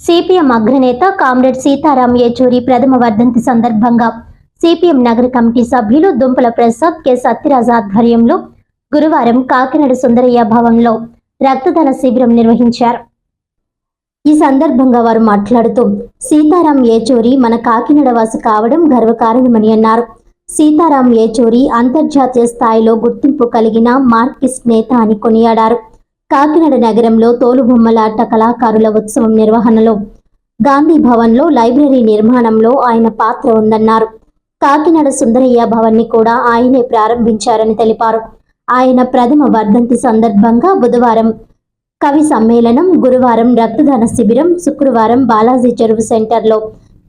CPM అగ్రనేత comrade Sitaram Yechury ప్రథమ వర్ధంతి సందర్భంగా సిపిఎం నగర కమిటీ సభ్యులు దుంపల ప్రసాద్ కె. సత్యరాజ్ ఆధ్వర్యంలో గురువారం కాకినాడ సుందరయ్య భవన్లో రక్తదాన శిబిరం నిర్వహించారు. ఈ సందర్భంగా వారు మాట్లాడుతూ సీతారాం ఏచూరి మన కాకినాడ వాసి కావడం గర్వకారణమని అన్నారు. సీతారాం ఏచూరి అంతర్జాతీయ స్థాయిలో గుర్తింపు కలిగిన మార్కిస్ట్ నేత అని కొనియాడారు. కాకినాడ నగరంలో తోలుబొమ్మలాట కళాకారుల ఉత్సవం నిర్వహణలో గాంధీ భవన్లో లైబ్రరీ నిర్మాణంలో ఆయన పాత్ర ఉందన్నారు. కాకినాడ సుందరయ్య భవన్ని కూడా ఆయనే ప్రారంభించారని తెలిపారు. ఆయన ప్రథమ వర్ధంతి సందర్భంగా బుధవారం కవి సమ్మేళనం గురువారం రక్తదాన శిబిరం శుక్రవారం బాలాజీ చెరువు సెంటర్లో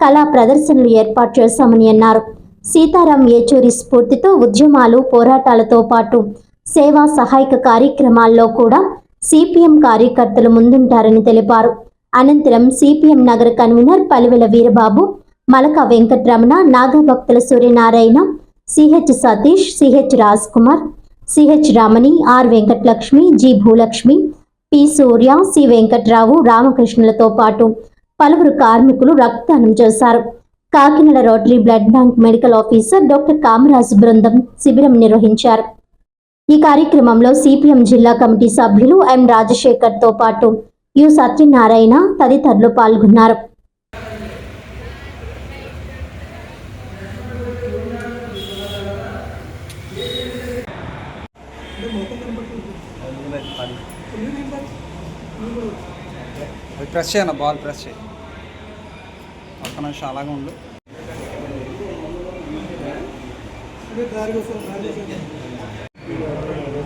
కళా ప్రదర్శనలు ఏర్పాటు చేశామని అన్నారు. సీతారాం ఏచూరి స్ఫూర్తితో ఉద్యమాలు పోరాటాలతో పాటు సేవా సహాయక కార్యక్రమాల్లో కూడా సిపిఎం కార్యకర్తలు ముందుంటారని తెలిపారు. అనంతరం సిపిఎం నగర convener Palivela Veerababu Malaka Venkatramana Nagabhaktula Suryanarayana CH Satish CH Raj Kumar CH Ramani R Venkatalakshmi G Bhulakshmi P Surya C Venkatrao రామకృష్ణులతో పాటు పలువురు కార్మికులు రక్తదానం చేశారు. Kakinada rotary blood bank medical officer doctor Kamaraju బృందం శిబిరం నిర్వహించారు. ఈ కార్యక్రమంలో సిపిఎం జిల్లా కమిటీ సభ్యులు ఎం రాజశేఖర్తో పాటు యు సత్యనారాయణ తదితరులు పాల్గొన్నారు. ప్రెస్ చేయను బాల్ ప్రెస్ చేయి. ఒక్క నిమిషం అలాగే ఉండు.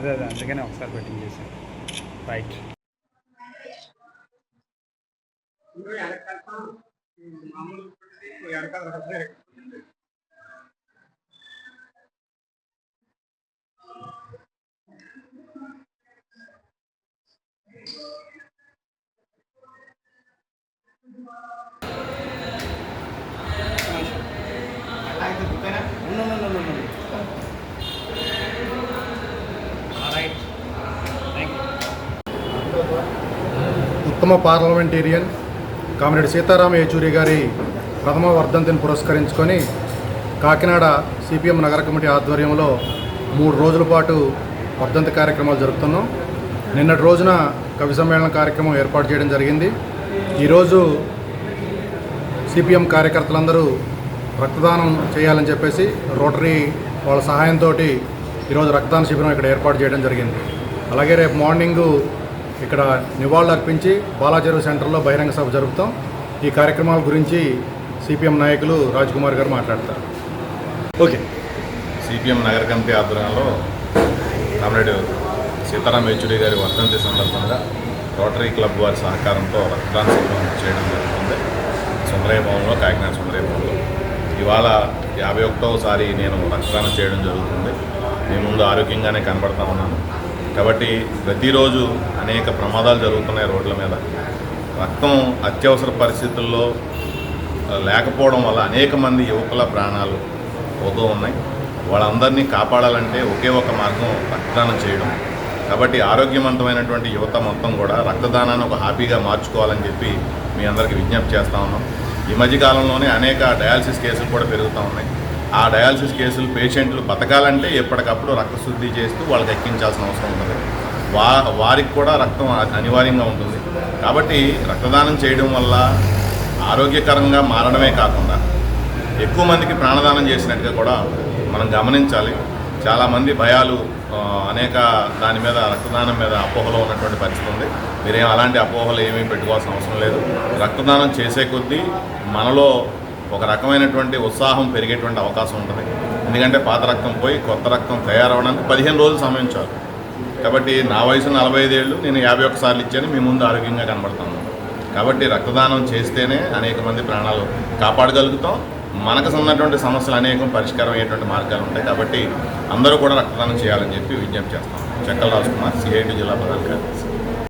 అదే అదే అందుకనే ఒకసారి బెట్టింగ్ చేశాను రైట్ Thank you. ఉత్తమ పార్లమెంటేరియన్ కామిరెడ్డి సీతారామ యేచూరి గారి ప్రథమ వర్ధంతిని పురస్కరించుకొని కాకినాడ సిపిఎం నగర కమిటీ ఆధ్వర్యంలో మూడు రోజుల పాటు వర్ధంతి కార్యక్రమాలు జరుపుతున్నాం. నిన్నటి రోజున కవి సమ్మేళన కార్యక్రమం ఏర్పాటు చేయడం జరిగింది. ఈరోజు సిపిఎం కార్యకర్తలందరూ రక్తదానం చేయాలని చెప్పేసి రోటరీ వాళ్ళ సహాయంతో ఈరోజు రక్తదాన శిబిరం ఇక్కడ ఏర్పాటు చేయడం జరిగింది. అలాగే రేపు మార్నింగు ఇక్కడ నివాళులు అర్పించి బాలాచెరువు సెంటర్లో బహిరంగ సభ జరుపుతాం. ఈ కార్యక్రమాల గురించి సిపిఎం నాయకులు రాజ్ కుమార్ గారు మాట్లాడతారు. ఓకే. సిపిఎం నగర కమిటీ ఆధ్వర్యంలో కామ్రేడ్ సీతారాం యేచూరి గారి వర్ధంతి సందర్భంగా రోటరీ క్లబ్ వారి సహకారంతో రక్తదాన శిబిరం చేయడం జరుగుతుంది. సుందరయ్య భవన్లో కాకినాడ సుందరయ్య భవన్లో. ఇవాళ యాభై ఒకటోసారి నేను రక్తదానం చేయడం జరుగుతుంది. నేను ముందు ఆరోగ్యంగానే కనబడతా ఉన్నాను. కాబట్టి ప్రతిరోజు అనేక ప్రమాదాలు జరుగుతున్నాయి రోడ్ల మీద. రక్తం అత్యవసర పరిస్థితుల్లో లేకపోవడం వల్ల అనేక మంది యువకుల ప్రాణాలు పోతూ ఉన్నాయి. వాళ్ళందరినీ కాపాడాలంటే ఒకే ఒక మార్గం రక్తదానం చేయడం. కాబట్టి ఆరోగ్యవంతమైనటువంటి యువత మొత్తం కూడా రక్తదానాన్ని ఒక హ్యాపీగా మార్చుకోవాలని చెప్పి మీ అందరికీ విజ్ఞప్తి చేస్తూ ఉన్నాం. ఈ మధ్యకాలంలోనే అనేక డయాలసిస్ కేసులు కూడా పెరుగుతూ ఉన్నాయి. ఆ డయాలసిస్ కేసులు పేషెంట్లు బతకాలంటే ఎప్పటికప్పుడు రక్తశుద్ధి చేస్తూ వాళ్ళకి ఎక్కించాల్సిన అవసరం ఉంటుంది వా వారికి కూడా రక్తం అనివార్యంగా ఉంటుంది. కాబట్టి రక్తదానం చేయడం వల్ల ఆరోగ్యకరంగా మారడమే కాకుండా ఎక్కువ మందికి ప్రాణదానం చేసినట్టుగా కూడా మనం గమనించాలి. చాలామంది భయాలు అనేక దాని మీద రక్తదానం మీద అపోహలో ఉన్నటువంటి పరిస్థితి ఉంది. మీరేం అలాంటి అపోహలు ఏమీ పెట్టుకోవాల్సిన అవసరం లేదు. రక్తదానం చేసే కొద్దీ మనలో ఒక రకమైనటువంటి ఉత్సాహం పెరిగేటువంటి అవకాశం ఉంటుంది. ఎందుకంటే పాత రక్తం పోయి కొత్త రక్తం తయారవడానికి పదిహేను రోజులు సమయం చాలు. కాబట్టి నా వయసు నలభై ఐదేళ్ళు నేను యాభై ఒక్కసార్లు ఇచ్చాను మీ ముందు ఆరోగ్యంగా కనబడతాను. కాబట్టి రక్తదానం చేస్తేనే అనేక మంది ప్రాణాలు కాపాడగలుగుతాం. మనకు ఉన్నటువంటి సమస్యలు అనేకం పరిష్కారం అయ్యేటువంటి మార్గాలు ఉంటాయి. కాబట్టి అందరూ కూడా రక్తదానం చేయాలని చెప్పి విజ్ఞప్తి చేస్తాం. చెక్కల రాజకుమార్ సిఐటి జిల్లా ప్రధాన కార్యదర్శి.